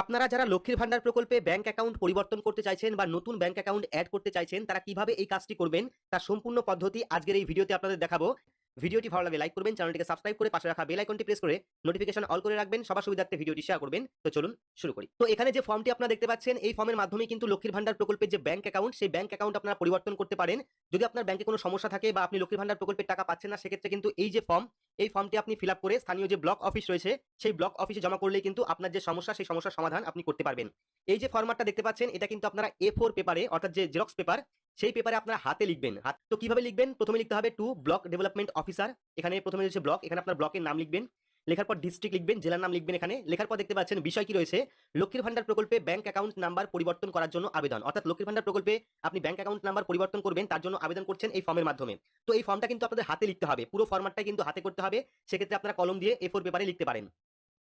আপনারা যারা লক্ষ্মীর ভান্ডার প্রকল্পে ব্যাংক অ্যাকাউন্ট পরিবর্তন করতে চাইছেন বা নতুন ব্যাংক অ্যাকাউন্ট অ্যাড করতে চাইছেন, তারা কীভাবে এই কাজটি করবেন তার সম্পূর্ণ পদ্ধতি আজকের এই ভিডিওতে আপনাদের দেখাবো। ভিডিওটি ভালো লাগলে লাইক করবেন চ্যানেলটিকে সাবস্ক্রাইব করে পাশে রাখা বেল আইকনটি প্রেস করে নোটিফিকেশন অল করে রাখবেন, সবার সুবিধার্থে ভিডিওটি শেয়ার করবেন। তো চলুন শুরু করি। তো এখানে যে ফর্মটি আপনারা দেখতে পাচ্ছেন, এই ফর্মের মাধ্যমে কিন্তু লক্ষ্মীর ভান্ডার প্রকল্পের যে ব্যাংক অ্যাকাউন্ট সেই ব্যাংক অ্যাকাউন্ট আপনারা পরিবর্তন করতে পারেন। যদি আপনার ব্যাংকে কোনো সমস্যা থাকে বা আপনি লক্ষ্মীর ভান্ডার প্রকল্পের টাকা পাচ্ছেন না, সেক্ষেত্রে কিন্তু এই যে ফর্ম এই ফর্মটি আপনি ফিল করে স্থানীয় যে ব্লক অফিস রয়েছে, সেই ব্লক অফিসে জমা করলে কিন্তু আপনার যে সমস্যা, সেই সমস্যার সমাধান আপনি করতে পারবেন। এই যে ফর্মাটটা দেখতে পাচ্ছেন, এটা কিন্তু আপনারা এ ফোর পেপারে অর্থাৎ যে জেরক্স পেপার সেই পেপারে আপনারা হাতে লিখবেন। হাত তো কীভাবে লিখবেন? প্রথমে লিখতে হবে টু ব্লক ডেভেলপমেন্ট অফিসার এখানে প্রথমে রয়েছে ব্লক এখানে আপনার ব্লকের নাম লিখবেন। লেখার পর ডিস্ট্রিক্ট লিখবেন, জেলার নাম লিখবেন এখানে। লেখার পর দেখতে পাচ্ছেন বিষয় কি রয়েছে? লক্ষ্মীর ভান্ডার প্রকল্পে ব্যাংক অ্যাকাউন্ট নাম্বার পরিবর্তন করার জন্য আবেদন। অর্থাৎ লক্ষ্মীর ভান্ডার প্রকল্পে আপনি ব্যাংক অ্যাকাউন্ট নাম্বার পরিবর্তন করবেন, তার জন্য আবেদন করছেন এই ফর্মের মাধ্যমে। তো এই ফর্মটা কিন্তু আপনাদের হাতে লিখতে হবে। পুরো ফর্মাটটা কিন্তু হাতে করতে হবে। সেক্ষেত্রে আপনারা কলম দিয়ে এ ফোর পেপারে লিখতে পারেন।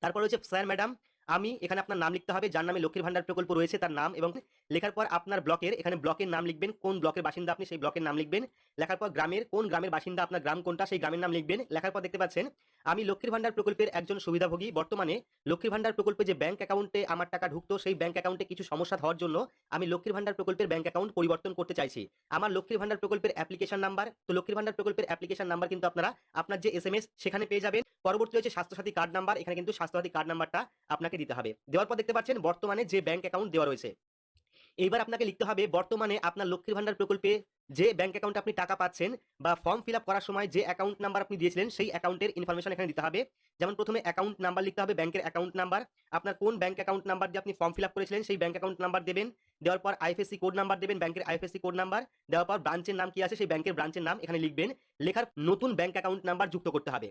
তারপর হচ্ছে স্যার ম্যাডাম আমি এখানে আপনার নাম লিখতে হবে, যার নামে লক্ষ্মীর ভান্ডার প্রকল্প রয়েছে, তার নাম এবং লেখার পর আপনার ব্লকের, এখানে ব্লকের নাম লিখবেন, কোন ব্লকের বাসিন্দা আপনি সেই ব্লকের নাম লিখবেন। লেখার পর গ্রামের, কোন গ্রামের বাসিন্দা আপনার গ্রাম কোনটা, সেই গ্রামের নাম লিখবেন। লেখার পর দেখতে পাচ্ছেন আমি লক্ষ্মীর ভান্ডার প্রকল্পের একজন সুবিধাভোগী। বর্তমানে লক্ষ্মীর ভান্ডার প্রকল্পে যে ব্যাংক অ্যাকাউন্টে আমার টাকা ঢুকতো, সেই ব্যাংক অ্যাকাউন্টে কিছু সমস্যা হওয়ার জন্য আমি লক্ষ্মীর ভান্ডার প্রকল্পের ব্যাংক অ্যাকাউন্ট পরিবর্তন করতে চাইছি। আমার লক্ষ্মীর ভান্ডার প্রকল্পের অ্যাপ্লিকেশন নাম্বার তো লক্ষ্মীর ভান্ডার প্রকল্পের অ্যাপ্লিকেশন নাম্বার কিন্তু আপনারা, আপনার যে এস এম এস সেখানে পেয়ে যাবেন। পরবর্তী হচ্ছে স্বাস্থ্যসাথী কার্ড নাম্বার এখানে কিন্তু স্বাস্থ্যসাথী কার্ড নাম্বারটা আপনাকে দিতে হবে। দেওয়ার পর দেখতে পাচ্ছেন বর্তমানে যে ব্যাংক অ্যাকাউন্ট দেওয়া রয়েছে এইবার আপনাকে লিখতে হবে বর্তমানে আপনার লক্ষ্মীর ভান্ডার প্রকল্পে যে ব্যাংক অ্যাকাউন্টে আপনি টাকা পাচ্ছেন বা ফর্ম ফিল করার সময় যে অ্যাকাউন্ট নাম্বার আপনি দিয়েছিলেন, সেই অ্যাকাউন্টের ইনফরমেশন এখানে দিতে হবে। যেমন প্রথমে অ্যাকাউন্ট নাম্বার লিখতে হবে ব্যাংকের অ্যাকাউন্ট নাম্বার আপনার কোন ব্যাংক অ্যাকাউন্ট নাম্বার দিয়ে আপনি ফর্ম ফিল করেছিলেন, সেই ব্যাংক অ্যাকাউন্ট নাম্বার দেবেন। দেওয়ার পর আইএফএসসি কোড নাম্বার দেবেন ব্যাংকের আইএফএসসি কোড নাম্বার দেওয়ার পর ব্রাঞ্চের নাম কি আছে, সেই ব্যাংকের ব্রাঞ্চের নাম এখানে লিখবেন। লেখার নতুন ব্যাংক অ্যাকাউন্ট নাম্বার যুক্ত করতে হবে।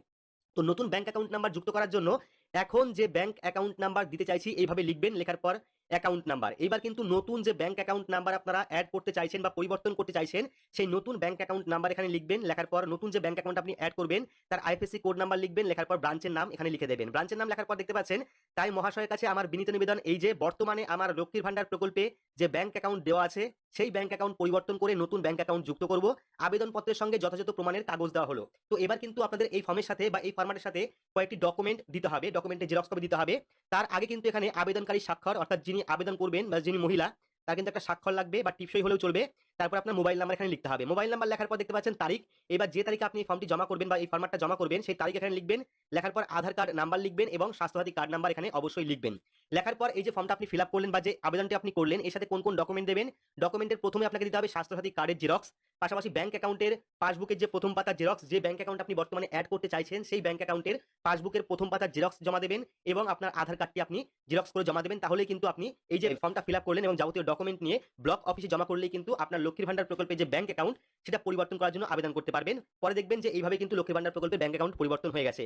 তো নতুন ব্যাংক অ্যাকাউন্ট নাম্বার যুক্ত করার জন্য এখন যে ব্যাংক অ্যাকাউন্ট নাম্বার দিতে চাইছি, এইভাবে লিখবেন। লেখার পর অ্যাকাউন্ট নাম্বার এবার কিন্তু নতুন যে ব্যাংক অ্যাকাউন্ট নাম্বার আপনারা অ্যাড করতে চাইছেন বা পরিবর্তন করতে চাইছেন, সেই নতুন ব্যাংক অ্যাকাউন্ট নাম্বার এখানে লিখবেন। লেখার পর নতুন যে ব্যাংক অ্যাকাউন্ট আপনি অ্যাড করবেন, তার আইএফএসসি কোড নাম্বার লিখবেন, লেখার পর ব্রাঞ্চের নাম এখানে লিখে দেবেন। ব্রাঞ্চের নাম লেখার পর দেখতে পাচ্ছেন তাই মহাশয়ের কাছে আমার বিনীত নিবেদন এই যে, বর্তমানে আমার লক্ষ্মীর ভান্ডার প্রকল্পে যে ব্যাংক অ্যাকাউন্ট দেওয়া আছে, সেই ব্যাংক অ্যাকাউন্ট পরিবর্তন করে নতুন ব্যাংক অ্যাকাউন্ট যুক্ত করব। আবেদনপত্রের সঙ্গে যথাযথ প্রমাণের কাগজ দেওয়া হলো। তো এবার কিন্তু আপনাদের এই ফর্মের সাথে বা এই ফরম্যাটের সাথে কয়েকটি ডকুমেন্ট দিতে হবে ডকুমেন্টে জেরক্স কপি দিতে হবে। তার আগে কিন্তু এখানে আবেদনকারী স্বাক্ষর, অর্থাৎ যিনি আবেদন করবেন বা যিনি মহিলা, তার কিন্তু একটা স্বাক্ষর লাগবে বা টিপসই হলেও চলবে। তারপর আপনার মোবাইল নাম্বার এখানে লিখতে হবে। মোবাইল নাম্বার লেখার পর দেখতে পাচ্ছেন তারিখ। এবার যে তারিখে আপনি ফর্মটি জমা করবেন বা এই ফর্মাটটা জমা করবেন, সেই তারিখ এখানে লিখবেন। লেখার পর আধার কার্ড নাম্বার লিখবেন এবং স্বাস্থ্যসাথী কার্ড নাম্বার এখানে অবশ্যই লিখবেন। লেখার পর এই যে ফর্মটা আপনি ফিল করলেন বা যে আবেদনটি আপনি করলেন, এর সাথে কোন কোন ডকুমেন্ট দেবেন? ডকুমেন্টের প্রথমে আপনাকে দিতে হবে স্বাস্থ্যসাথী কার্ডের জেরক্স পাশাপাশি ব্যাংক অ্যাকাউন্টের পাসবুকের যে প্রথম পাতার জেরক্স যে ব্যাংক অ্যাকাউন্ট আপনি বর্তমানে অ্যাড করতে চাইছেন, সেই ব্যাংক অ্যাকাউন্টের পাসবুকের প্রথম পাতার জেরক্স জমা দেবেন এবং আপনার আধার কার্ডটি আপনি জেরক্স করে জমা দেবেন। তাহলে কিন্তু আপনি এই যে ফর্মটা ফিল করলেন এবং যাবতীয় ডকুমেন্ট নিয়ে ব্লক অফিসে জমা করলেই কিন্তু আপনার লক্ষ্মীর ভান্ডার প্রকল্পে যে ব্যাংক অ্যাকাউন্ট সেটা পরিবর্তন করার জন্য আবেদন করতে পারবেন। পরে দেখবেন যে এইভাবে কিন্তু লক্ষ্মীর ভান্ডার প্রকল্পের ব্যাংক অ্যাকাউন্ট পরিবর্তন হয়ে গেছে।